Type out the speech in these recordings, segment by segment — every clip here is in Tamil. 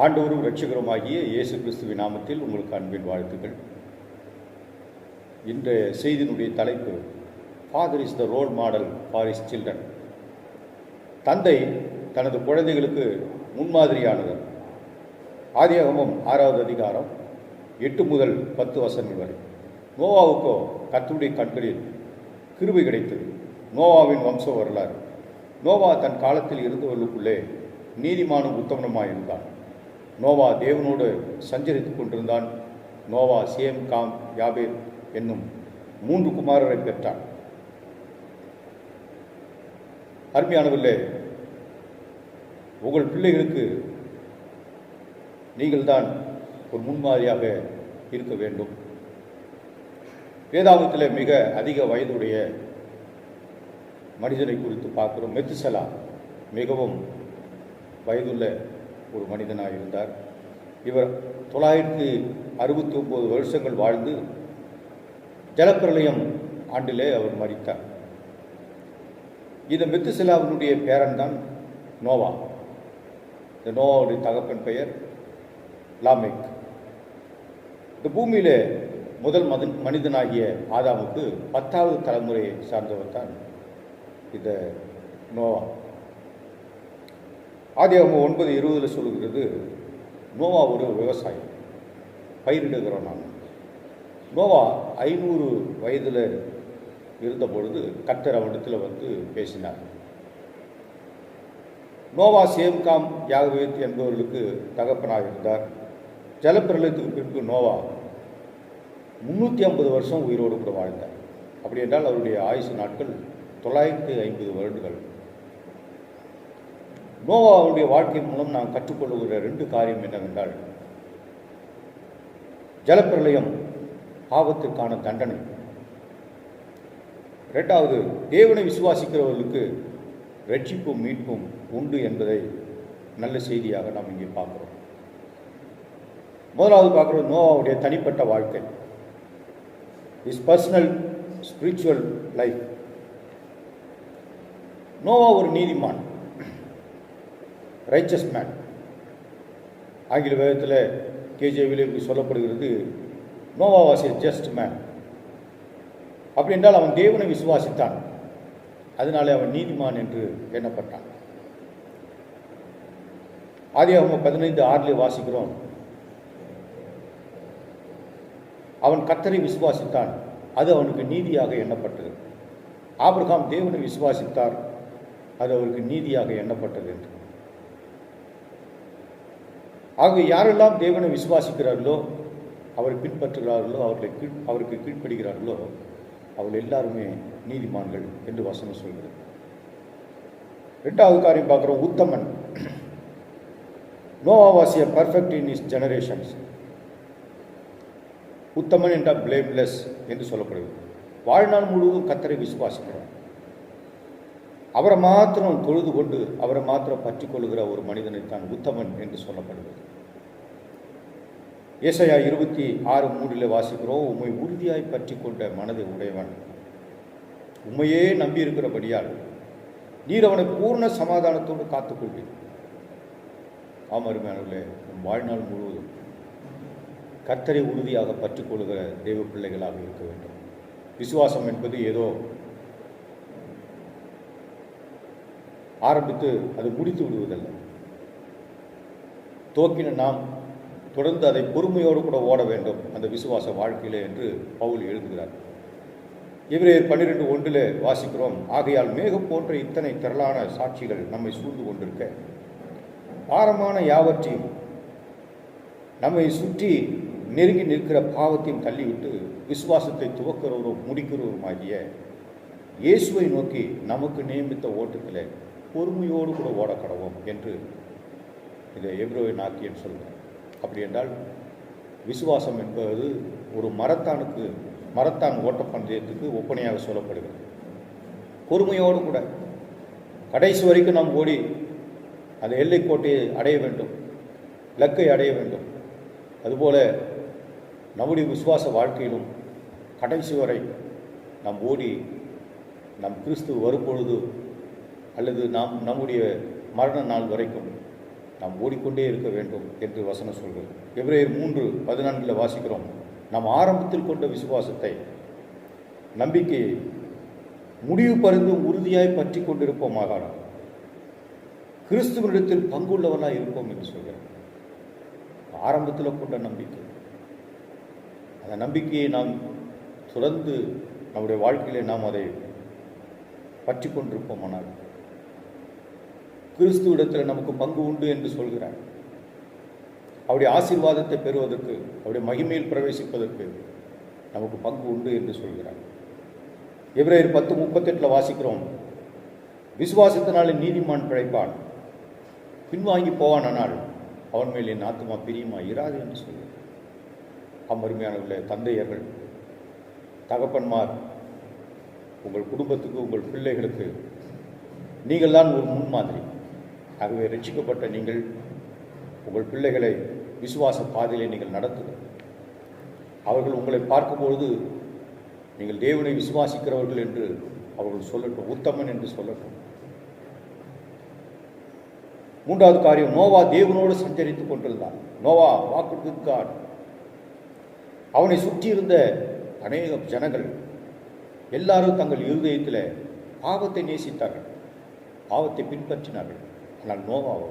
ஆண்டவரும் இரட்சகருமாகிய இயேசு கிறிஸ்துவின் நாமத்தில் உங்களுக்கு அன்பின் வாழ்த்துக்கள். இந்த செய்தியினுடைய தலைப்பு father is the role model for his children தந்தை தனது குழந்தைகளுக்கு முன்மாதிரியானவர். ஆதியாகமும் ஆறாவது அதிகாரம் எட்டு முதல் பத்து வசனங்கள் வரை. நோவாவுக்கோ கத்துடைய கண்களில் கிருபை கிடைத்தது. நோவாவின் வம்ச வரலாறு. நோவா தன் காலத்தில் இருந்தவர்களுக்குள்ளே நீதிமானும் உத்தமனுமாய் இருந்தான் நோவா தேவனோடு சஞ்சரித்துக் கொண்டிருந்தான். நோவா சேம் காம் யாபேர் என்னும் மூன்று குமாரரை பெற்றான். அருமையானவில்லை உங்கள் பிள்ளைகளுக்கு நீங்கள்தான் ஒரு முன்மாதிரியாக இருக்க வேண்டும். வேதாபத்தில் மிக அதிக வயதுடைய மனிதனை குறித்து பார்க்கிறோம். மெத்துசலா மிகவும் வயதுள்ள ஒரு மனிதனாக இருந்தார். இவர் தொள்ளாயிரத்தி அறுபத்தி ஒம்பது வருஷங்கள் வாழ்ந்து ஜலப்பிரளயம் ஆண்டிலே அவர் மறித்தார் இந்த மெத்துசிலாவினுடைய பேரன் தான் நோவா. இந்த நோவாவுடைய தகப்பன் பெயர் லாமேக். இந்த பூமியிலே முதல் மத மனிதனாகிய ஆதாமுக்கு பத்தாவது தலைமுறையை சார்ந்தவர் தான் இந்த நோவா. ஆதியாகமம் ஒன்பது இருபதில் சொல்லுகிறது நோவா ஒரு விவசாயி பயிரிடுகிறோம் நான் நோவா ஐநூறு வயதில் இருந்த பொழுது கத்தர் அவனிடத்தில் வந்து பேசினார். நோவா சேம்காம் யாகவேத் என்பவர்களுக்கு தகப்பனாக இருந்தார். ஜலப்பிரளயத்துக்கு பின்பு நோவா முந்நூற்றி ஐம்பது வருஷம் உயிரோடு கூட வாழ்ந்தார். அப்படி என்றால் அவருடைய ஆயுசு நாட்கள் தொள்ளாயிரத்து ஐம்பது வருடங்கள். நோவாவுடைய வாழ்க்கை மூலம் நாம் கற்றுக்கொள்ளுகிற ரெண்டு காரியம் என்னவென்றால் ஜலப்பிரளயம் பாவத்திற்கான தண்டனை. இரண்டாவது தேவனை விசுவாசிக்கிறவர்களுக்கு ரட்சிப்பும் மீட்பும் உண்டு என்பதை நல்ல செய்தியாக நாம் இங்கே பார்க்குறோம். முதலாவது பார்க்குறது நோவாவுடைய தனிப்பட்ட வாழ்க்கை. His personal spiritual life Noah ஒரு நீதிமான். ரைச்சஸ் மேன் ஆங்கில வேதத்தில் கேஜேவியில் இப்படி சொல்லப்படுகிறது Noah was a just man அப்படி என்றால் அவன் தேவனை விசுவாசித்தான். அதனாலே அவன் நீதிமான் என்று எண்ணப்பட்டான். ஆதி அவங்க பதினைந்து ஆறிலே வாசிக்கிறோம். அவன் கத்தரை விசுவாசித்தான். அது அவனுக்கு நீதியாக எண்ணப்பட்டது. ஆபிரகாம் தேவனை விசுவாசித்தார். அது அவருக்கு நீதியாக எண்ணப்பட்டது என்று. ஆக யாரெல்லாம் தேவனை விசுவாசிக்கிறார்களோ அவரை பின்பற்றுகிறார்களோ அவர்களை கீழ் அவருக்கு கீழ்ப்படுகிறார்களோ அவர்கள் எல்லாருமே நீதிமான்கள் என்று வசனம் சொல்கிறது. ரெண்டாவது காரியம் பார்க்குறோம் உத்தமன். Noah was a perfect in his generations உத்தமன் என்றால் பிளேம்லெஸ் என்று சொல்லப்படுகிறது. வாழ்நாள் முழுவதும் கத்தரை விசுவாசிக்கிறார் அவரை மாத்திரம் தொழுது கொண்டு அவரை மாத்திரம் பற்றி கொள்கிற ஒரு மனிதனைத்தான் உத்தமன் என்று சொல்லப்படுகிறது. ஏசையா இருபத்தி ஆறு மூன்றில் வாசிக்கிறோம் உம்மை உறுதியாய் பற்றி கொண்ட மனதை உடையவன். உண்மையே நம்பி இருக்கிறபடியால் நீர் அவனை பூர்ண சமாதானத்தோடு காத்துக்கொள்வீர். ஆமருமையானவர்களே நம் வாழ்நாள் முழுவதும் கர்த்தரை உறுதியாக பற்றி கொள்கிற தெய்வ பிள்ளைகளாக இருக்க வேண்டும். விசுவாசம் என்பது ஏதோ ஆரம்பித்து அது முடித்து விடுவதல்ல. தோக்கின நாம் தொடர்ந்து அதை பொறுமையோடு கூட ஓட வேண்டும் அந்த விசுவாச வாழ்க்கையிலே என்று பவுல் எழுதுகிறார். இவரே பன்னிரெண்டு ஒன்றில் வாசிக்கிறோம் ஆகையால் மேகம் போன்ற இத்தனை திரளான சாட்சிகள் நம்மை சூழ்ந்து கொண்டிருக்க. பாரமான யாவற்றையும் நம்மை சுற்றி நெருங்கி நிற்கிற பாவத்தையும் தள்ளிவிட்டு விசுவாசத்தை துவக்கிறவரும் முடிக்கிறவருமாகிய இயேசுவை நோக்கி நமக்கு நியமித்த ஓட்டத்தில் பொறுமையோடு கூட ஓட கடவோம் என்று இதை எப்ரோவை நாக்கியன் சொல்கிறார். அப்படி என்றால் விசுவாசம் என்பது ஒரு மரத்தானுக்கு மரத்தான் ஓட்டப்பந்தயத்துக்கு ஒப்பனையாக சொல்லப்படுகிறது. பொறுமையோடு கூட கடைசி வரைக்கும் நாம் ஓடி அந்த எல்லைக்கோட்டையை அடைய வேண்டும் இலக்கை அடைய வேண்டும். அதுபோல நம்முடைய விசுவாச வாழ்க்கையிலும் கடைசி வரை நாம் ஓடி நம் கிறிஸ்து வரும்பொழுது அல்லது நாம் நம்முடைய மரண நாள் வரைக்கும் நாம் ஓடிக்கொண்டே இருக்க வேண்டும் என்று வசனம் சொல்கிறது. எபிரேயர் மூன்று பதினான்கில் வாசிக்கிறோம். நாம் ஆரம்பத்தில் கொண்ட விசுவாசத்தை நம்பிக்கையை முடிவு பருந்தும் உறுதியாய் பற்றி கொண்டிருப்போமாக கிறிஸ்துவனிடத்தில் பங்குள்ளவனாக இருப்போம் என்று சொல்கிறேன் ஆரம்பத்தில் கொண்ட நம்பிக்கை. அந்த நம்பிக்கையை நாம் தொடர்ந்து நம்முடைய வாழ்க்கையிலே நாம் அதை பற்றி கொண்டிருப்போமானால் கிறிஸ்துவிடத்தில் நமக்கு பங்கு உண்டு என்று சொல்கிறார். அவருடைய ஆசீர்வாதத்தை பெறுவதற்கு அவருடைய மகிமையில் பிரவேசிப்பதற்கு நமக்கு பங்கு உண்டு என்று சொல்கிறார். எபிரேயர் பத்து முப்பத்தெட்டில் வாசிக்கிறோம். விசுவாசத்தினாலே நீதிமான் பிழைப்பான். பின்வாங்கி போவானானால் அவன் மேல் என் ஆத்மா பிரியமா இராது என்று சொல்கிறார். அம்மருமையான தந்தையர்கள் தகப்பன்மார் உங்கள் குடும்பத்துக்கு உங்கள் பிள்ளைகளுக்கு நீங்கள் தான் ஒரு முன்மாதிரி. ஆகவே ரட்சிக்கப்பட்ட நீங்கள் உங்கள் பிள்ளைகளை விசுவாச பாதையிலே நீங்கள் நடத்துங்கள். அவர்கள் உங்களை பார்க்கும்பொழுது நீங்கள் தேவனை விசுவாசிக்கிறவர்கள் என்று அவர்கள் சொல்லட்டும் உத்தமன் என்று சொல்லட்டும். மூன்றாவது காரியம் நோவா தேவனோடு சஞ்சரித்துக் கொண்டிருந்தான். நோவா வாக்குக்கான் அவனை சுற்றியிருந்த அநேக ஜனங்கள் எல்லாரும் தங்கள் இருதயத்தில் பாவத்தை நேசித்தார்கள். பாவத்தை பின்பற்றினார்கள். ஆனால் நோவாவோ?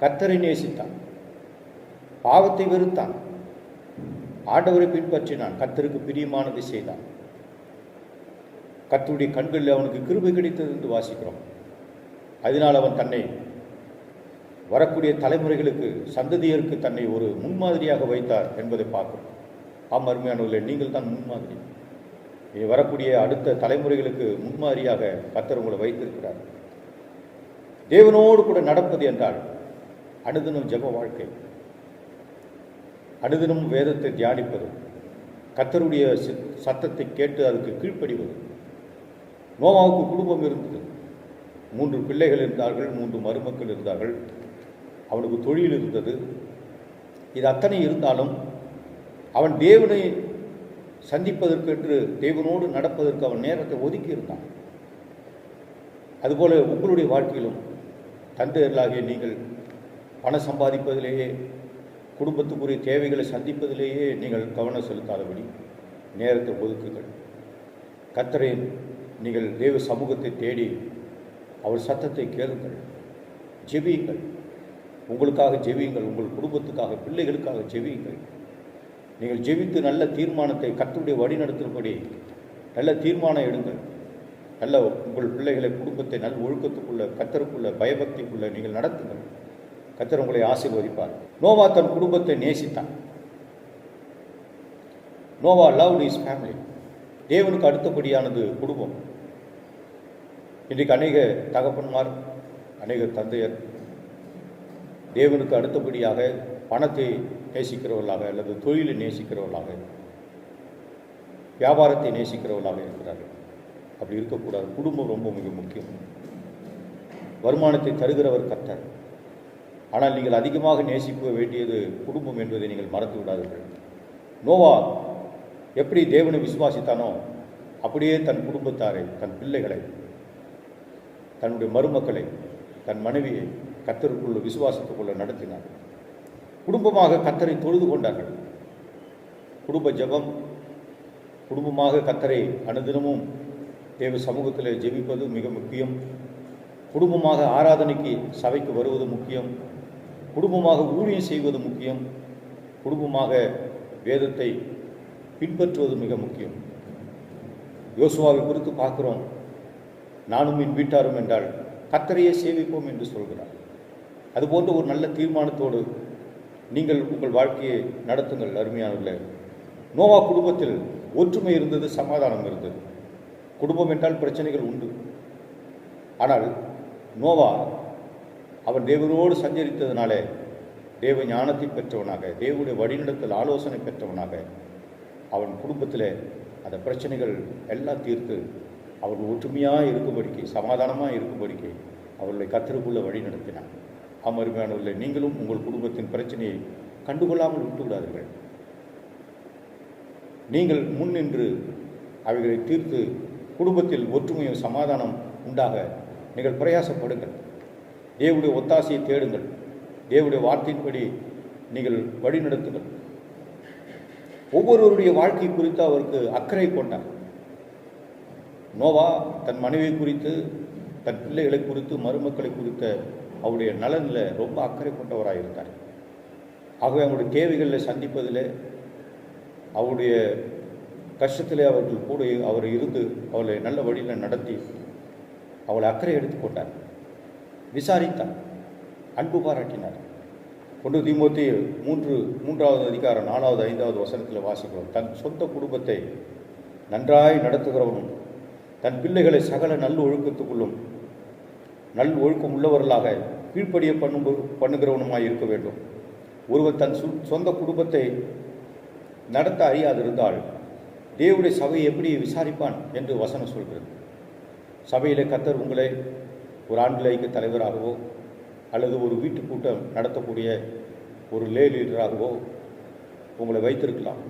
கத்தரை நேசித்தான். பாவத்தை வெறுத்தான். ஆண்டவரை பின்பற்றினான். கத்தருக்கு பிரியமானதை செய்தான் கத்துடைய கண்களில் அவனுக்கு கிருபை கிடைத்தது என்று வாசிக்கிறோம். அதனால் அவன் தன்னை வரக்கூடிய தலைமுறைகளுக்கு சந்ததியருக்கு தன்னை ஒரு முன்மாதிரியாக வைத்தார் என்பதை பார்க்கிறோம். ஆம் அருமையானவர்களே நீங்கள் தான் முன்மாதிரி. நீ வரக்கூடிய அடுத்த தலைமுறைகளுக்கு முன்மாதிரியாக கத்தர் உங்களை வைத்திருக்கிறார். தேவனோடு கூட நடப்பது என்றால் அனுதினம் ஜெப வாழ்க்கை. அனுதினம் வேதத்தை தியானிப்பது. கத்தருடைய சத்தத்தை கேட்டு அதுக்கு கீழ்ப்படிவது. நோவாவுக்கு குடும்பம் இருந்தது. மூன்று பிள்ளைகள் இருந்தார்கள் மூன்று மருமக்கள் இருந்தார்கள். அவனுக்கு தொழில் இருந்தது. இது அத்தனை இருந்தாலும் அவன் தேவனை சந்திப்பதற்கு என்று தேவனோடு நடப்பதற்கு அவன் நேரத்தை ஒதுக்கி இருந்தான் அதுபோல உங்களுடைய வாழ்க்கையிலும் தந்தையர்களாகிய நீங்கள் பணம் சம்பாதிப்பதிலேயே குடும்பத்துக்குரிய தேவைகளை சந்திப்பதிலேயே நீங்கள் கவனம் செலுத்தாதபடி நேரத்தை ஒதுக்குங்கள். கத்தரை நீங்கள் தேவ சமூகத்தை தேடி அவர் சத்தத்தை கேளுங்கள். ஜெபியுங்கள். உங்களுக்காக ஜெபியுங்கள். உங்கள் குடும்பத்துக்காக பிள்ளைகளுக்காக ஜெபியுங்கள். நீங்கள் ஜெபித்து நல்ல தீர்மானத்தை கத்துடைய வழி நடத்தும்படி நல்ல தீர்மானம் எடுங்கள். நல்ல உங்கள் பிள்ளைகளை குடும்பத்தை நல்ல ஒழுக்கத்துக்குள்ள கத்தருக்குள்ள பயபக்திக்குள்ள நீங்கள் நடத்துங்கள். கத்தர் உங்களை ஆசீர்வதிப்பார். நோவா தன் குடும்பத்தை நேசித்தான். Noah love his family. தேவனுக்கு அடுத்தபடியானது குடும்பம். இன்றைக்கு அநேக தகப்பன்மார் அநேக தந்தையர் தேவனுக்கு அடுத்தபடியாக பணத்தை நேசிக்கிறவர்களாக அல்லது தொழிலை நேசிக்கிறவர்களாக வியாபாரத்தை நேசிக்கிறவர்களாக இருக்கிறார்கள். அப்படி இருக்கக்கூடாது. குடும்பம் ரொம்ப மிக முக்கியம். வருமானத்தை தருகிறவர் கர்த்தர். ஆனால் நீங்கள் அதிகமாக நேசிக்க வேண்டியது குடும்பம் என்பதை நீங்கள் மறந்து விடாதீர்கள். நோவா எப்படி தேவனை விசுவாசித்தானோ அப்படியே தன் குடும்பத்தாரை தன் பிள்ளைகளை தன்னுடைய மருமக்களை தன் மனைவியை கத்தருக்குள்ள விசுவாசத்துக்குள்ள நடத்தினார். குடும்பமாக கத்தரை தொழுது கொண்டார்கள். குடும்ப ஜெபம் குடும்பமாக கத்தரை அனுதினமும் தேவ சமூகத்தில் ஜெபிப்பது மிக முக்கியம். குடும்பமாக ஆராதனைக்கு சபைக்கு வருவது முக்கியம். குடும்பமாக ஊழியம் செய்வது முக்கியம். குடும்பமாக வேதத்தை பின்பற்றுவது மிக முக்கியம். யோசுவாவை குறித்து பார்க்குறோம். நானும் என் வீட்டாரும் என்றால் கத்தரையே சேவிப்போம் என்று சொல்கிறார். அதுபோன்ற ஒரு நல்ல தீர்மானத்தோடு நீங்கள் உங்கள் வாழ்க்கையை நடத்துங்கள் அருமையானவர்களே. நோவா குடும்பத்தில் ஒற்றுமை இருந்தது சமாதானம் இருந்தது. குடும்பம் என்றால் பிரச்சனைகள் உண்டு. ஆனால் நோவா அவன் தேவனோடு சஞ்சரித்ததினாலே தேவ ஞானத்தை பெற்றவனாக தேவனுடைய வழிநடத்தல் ஆலோசனை பெற்றவனாக அவன் குடும்பத்தில் அந்த பிரச்சனைகள் எல்லாம் தீர்த்து அவர்கள் ஒற்றுமையாக இருக்கும்படிக்கு சமாதானமாக இருக்கும்படிக்கு அவர்களை கத்தருக்குள்ளே வழி நடத்தினான். அமருமையானவர்களை நீங்களும் உங்கள் குடும்பத்தின் பிரச்சனையை கண்டுகொள்ளாமல் விட்டுவிடாதீர்கள் நீங்கள் முன் நின்று அவைகளை தீர்த்து குடும்பத்தில் ஒற்றுமையும் சமாதானம் உண்டாக நீங்கள் பிரயாசப்படுங்கள். தேவனுடைய ஒத்தாசையை தேடுங்கள். தேவனுடைய வார்த்தையின்படி நீங்கள் வழிநடத்துங்கள் ஒவ்வொருவருடைய வாழ்க்கை குறித்து அவருக்கு அக்கறை கொண்டார். நோவா தன் மனைவி குறித்து தன் பிள்ளைகளை குறித்து மருமக்களை குறித்த அவருடைய நலனில் ரொம்ப அக்கறை கொண்டவராக இருந்தார் ஆகவே அவங்களுடைய தேவைகளில் சந்திப்பதில் அவருடைய கஷ்டத்திலே அவர்கள் கூட அவர் இருந்து அவளை நல்ல வழியில் நடத்தி அவளை அக்கறை எடுத்துக்கொண்டார் விசாரித்தார். அன்பு பாராட்டினார். ஒன்று திமுத்தி மூன்று மூன்றாவது அதிகாரம் நாலாவது ஐந்தாவது வசனத்தில் வாசிக்கிறோம். தன் சொந்த குடும்பத்தை நன்றாய் நடத்துகிறவனும் தன் பிள்ளைகளை சகல நல் ஒழுக்கத்துக்குள்ளும் நல் ஒழுக்கம் உள்ளவர்களாக கீழ்ப்படிய பண்ணும் பண்ணுகிறவனுமாய் இருக்க வேண்டும். ஒருவர் தன் சொந்த குடும்பத்தை நடத்த அறியாதிருந்தால் தேவனுடைய சபையை எப்படி விசாரிப்பான் என்று வசனம் சொல்கிறது. சபையில் கத்தர் உங்களை ஒரு ஆண்கள் ஐக்கிய தலைவராகவோ அல்லது ஒரு வீட்டு கூட்டம் நடத்தக்கூடிய ஒரு லே லீடராகவோ உங்களை வைத்திருக்கலாம்.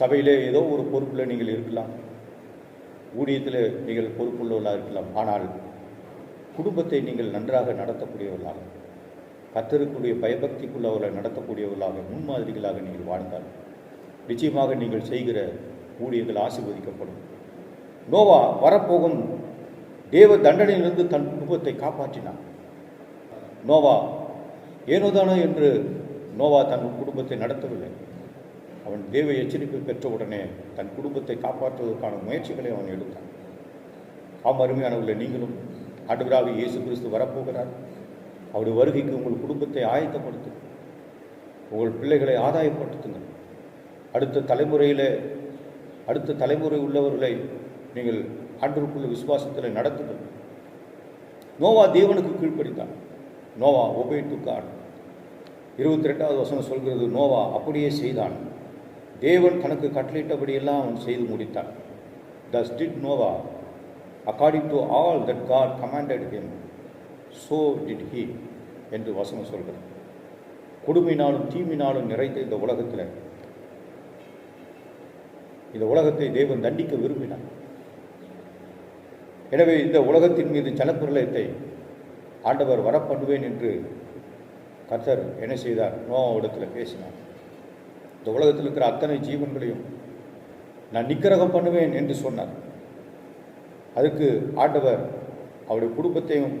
சபையிலே ஏதோ ஒரு பொறுப்பில் நீங்கள் இருக்கலாம். ஊழியத்தில் நீங்கள் பொறுப்புள்ளவர்களாக இருக்கலாம். ஆனால் குடும்பத்தை நீங்கள் நன்றாக நடத்தக்கூடியவர்களாக கத்தருக்குரிய பயபக்திக்குள்ளவர்களை நடத்தக்கூடியவர்களாக முன்மாதிரிகளாக நீங்கள் வாழ்ந்தால் நிச்சயமாக நீங்கள் செய்கிற ஊழியர்கள் ஆசிர்வதிக்கப்படும். நோவா வரப்போகும் தேவ தண்டனையிலிருந்து தன் குடும்பத்தை காப்பாற்றினான். நோவா ஏனோதானோ என்று நோவா தன் குடும்பத்தை நடத்தவில்லை. அவன் தேவ எச்சரிப்பை பெற்றவுடனே தன் குடும்பத்தை காப்பாற்றுவதற்கான முயற்சிகளை அவன் எடுத்தான். ஆம் அருமையானவர்களை நீங்களும் ஆண்டுகளாக இயேசு கிறிஸ்து வரப்போகிறார். அவருடைய வருகைக்கு உங்கள் குடும்பத்தை ஆயத்தப்படுத்துங்கள். உங்கள் பிள்ளைகளை ஆதாயப்படுத்துங்கள். அடுத்த தலைமுறையில் அடுத்த தலைமுறை உள்ளவர்களை நீங்கள் ஆண்டவருக்குள்ள விசுவாசத்தில் நடத்துங்கள். நோவா தேவனுக்கு கீழ்ப்படித்தான் நோவா ஒபே டு இருபத்தி ரெண்டாவது வசனம் சொல்கிறது நோவா அப்படியே செய்தான். தேவன் தனக்கு கட்டளையிட்டபடியெல்லாம் அவன் செய்து முடித்தான். Thus did Noah according to all that God commanded him so did he என்று வசனம் சொல்கிறது. கொடுமையினாலும் தீமினாலும் நிறைந்த இந்த உலகத்தில் இந்த உலகத்தை தேவன் தண்டிக்க விரும்பினார். எனவே இந்த உலகத்தின் மீது ஜனப்பிரளயத்தை ஆண்டவர் வரப்பண்ணுவேன் என்று கர்த்தர் என்ன செய்தார்? நோவாவிடத்தில் பேசினார். இந்த உலகத்தில் இருக்கிற அத்தனை ஜீவன்களையும் நான் நிக்கிரகம் பண்ணுவேன் என்று சொன்னார். அதுக்கு ஆண்டவர் அவருடைய குடும்பத்தையும்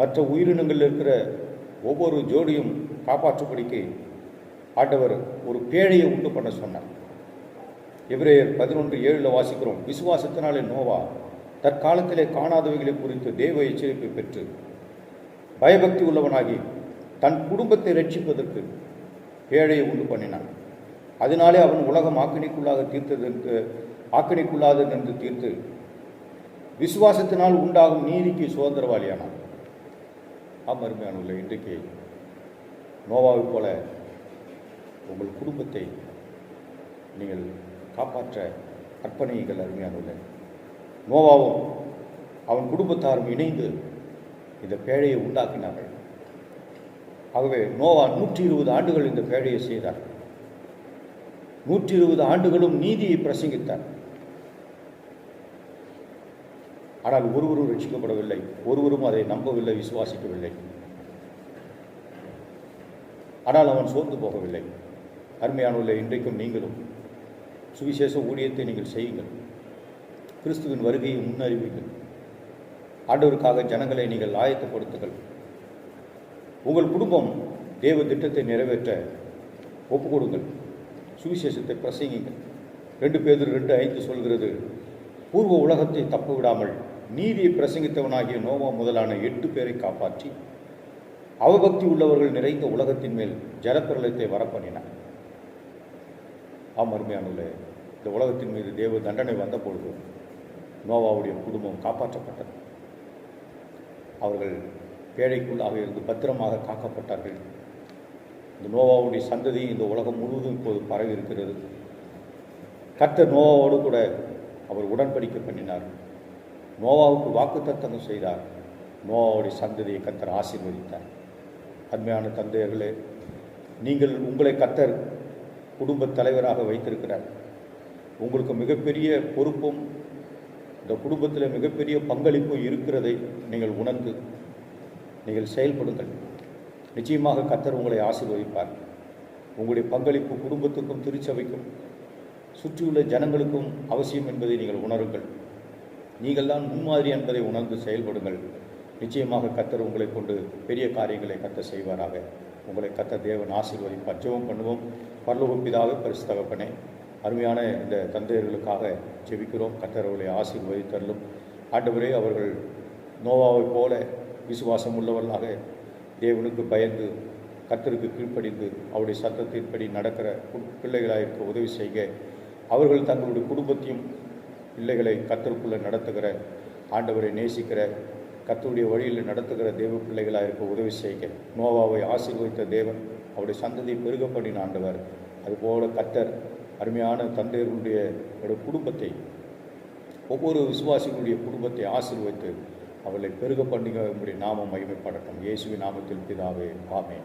மற்ற உயிரினங்களில் இருக்கிற ஒவ்வொரு ஜோடியும் காப்பாற்றும்படிக்கு ஆண்டவர் ஒரு பேழையை உண்டு பண்ண சொன்னார். எபிரேயர் பதினொன்று ஏழில் வாசிக்கிறோம். விசுவாசத்தினாலே நோவா தற்காலத்திலே காணாதவைகளை குறித்து தேவ எச்சரிப்பை பெற்று பயபக்தி உள்ளவனாகி தன் குடும்பத்தை ரட்சிப்பதற்கு ஏழையை உண்டு பண்ணினான். அதனாலே அவன் உலகம் ஆக்கினிக்குள்ளாக தீர்த்தது என்று ஆக்கினிக்குள்ளாதது என்று தீர்த்து விசுவாசத்தினால் உண்டாகும் நீதிக்கு சுதந்திரவாளியானான். ஆம் அருமையானுள்ள இன்றைக்கு நோவாவை போல உங்கள் குடும்பத்தை நீங்கள் காப்பாற்ற கற்பனைகள் அருமையானவர்கள் நோவாவும் அவன் குடும்பத்தாரும் இணைந்து இந்த பேழையை உண்டாக்கினார்கள். ஆகவே நோவா நூற்றி இருபது ஆண்டுகள் இந்த பேழையை செய்தார். நூற்றி இருபது ஆண்டுகளும் நீதியை பிரசங்கித்தார். ஆனால் ஒருவரும் ரட்சிக்கப்படவில்லை ஒருவரும் அதை நம்பவில்லை விசுவாசிக்கவில்லை. ஆனால் அவன் சோர்ந்து போகவில்லை. அருமையானுள்ள இன்றைக்கும் நீங்களும் சுவிசேஷ ஊழியத்தை நீங்கள் செய்யுங்கள். கிறிஸ்துவின் வருகையை முன்னறிவீர்கள் ஆண்டவருக்காக ஜனங்களை நீங்கள் ஆயத்தப்படுத்துங்கள். உங்கள் குடும்பம் தேவ திட்டத்தை நிறைவேற்ற ஒப்பு கொடுங்கள் சுவிசேஷத்தை பிரசங்கிங்கள் ரெண்டு பேர் ரெண்டு ஐந்து சொல்கிறது பூர்வ உலகத்தை தப்ப விடாமல் நீதியை பிரசங்கித்தவனாகிய நோவா முதலான எட்டு பேரை காப்பாற்றி அவபக்தி உள்ளவர்கள் நிறைந்த உலகத்தின் மேல் ஜலப்பிரளயத்தை வரப்பண்ணினார். ஆம் இந்த உலகத்தின் மீது தேவ தண்டனை வந்த பொழுது நோவாவுடைய குடும்பம் காப்பாற்றப்பட்டது. அவர்கள் பேழைக்குள்ளாக இருந்து பத்திரமாக காக்கப்பட்டார்கள். இந்த நோவாவுடைய சந்ததி இந்த உலகம் முழுவதும் இப்போது பரவி இருக்கிறது கத்த நோவாவோடு கூட அவர் உடன்படிக்கை பண்ணினார். நோவாவுக்கு வாக்கு வாக்குத்தத்தம் செய்தார். நோவாவுடைய சந்ததியை கத்தர் ஆசீர்வதித்தார். அருமையான தந்தையர்களே நீங்கள் உங்களை கத்தர் குடும்பத் தலைவராக வைத்திருக்கிறார். உங்களுக்கு மிகப்பெரிய பொறுப்பும் இந்த குடும்பத்தில் மிகப்பெரிய பங்களிப்பும் இருக்கிறதை நீங்கள் உணர்ந்து நீங்கள் செயல்படுங்கள். நிச்சயமாக கத்தர் உங்களை ஆசீர்வதிப்பார். உங்களுடைய பங்களிப்பு குடும்பத்துக்கும் திருச்சபைக்கும் சுற்றியுள்ள ஜனங்களுக்கும் அவசியம் என்பதை நீங்கள் உணருங்கள். நீங்கள் தான் முன்மாதிரி என்பதை உணர்ந்து செயல்படுங்கள். நிச்சயமாக கத்தர் உங்களை கொண்டு பெரிய காரியங்களை கத்த செய்வாராக. உங்களை கத்த தேவன் ஆசீர்வதிப்பார் ஜெபம் பண்ணுவோம். பரலோகம் பிதாவே பரிசு தகப்பனே அருமையான இந்த தந்தையர்களுக்காக ஜெபிக்கிறோம். கத்தரவர்களை ஆசீர்வதித்தரலும் ஆண்டவரே அவர்கள் நோவாவைப் போல விசுவாசம் உள்ளவர்களாக தேவனுக்கு பயந்து கத்தருக்கு கீழ்ப்படிந்து அவருடைய சத்தத்தின்படி நடக்கிற கு- பிள்ளைகளாக இருக்க உதவி செய்க. அவர்கள் தங்களுடைய குடும்பத்தையும் பிள்ளைகளை கத்தருக்குள்ளே நடத்துகிற ஆண்டவரை நேசிக்கிற கத்தருடைய வழியில் நடத்துகிற தேவ பிள்ளைகளாக இருக்க உதவி செய்க. நோவாவை ஆசீர்வதித்த தேவன் அவருடைய சந்ததியை பெருக ஆண்டவர். அதுபோல கத்தர் அருமையான தந்தையர்களுடைய குடும்பத்தை ஒவ்வொரு விசுவாசிகளுடைய குடும்பத்தை ஆசீர்வதித்து அவளை பெருக பண்ணுங்க உங்களுடைய நாமம் மகிமைப்படட்டும் இயேசுவின் நாமத்தில் பிதாவே ஆமே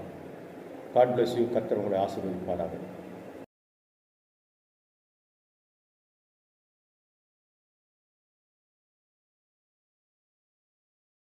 காட் பிளஸ் யூ கத்தர் உங்களை ஆசீர்வதிப்பாராக.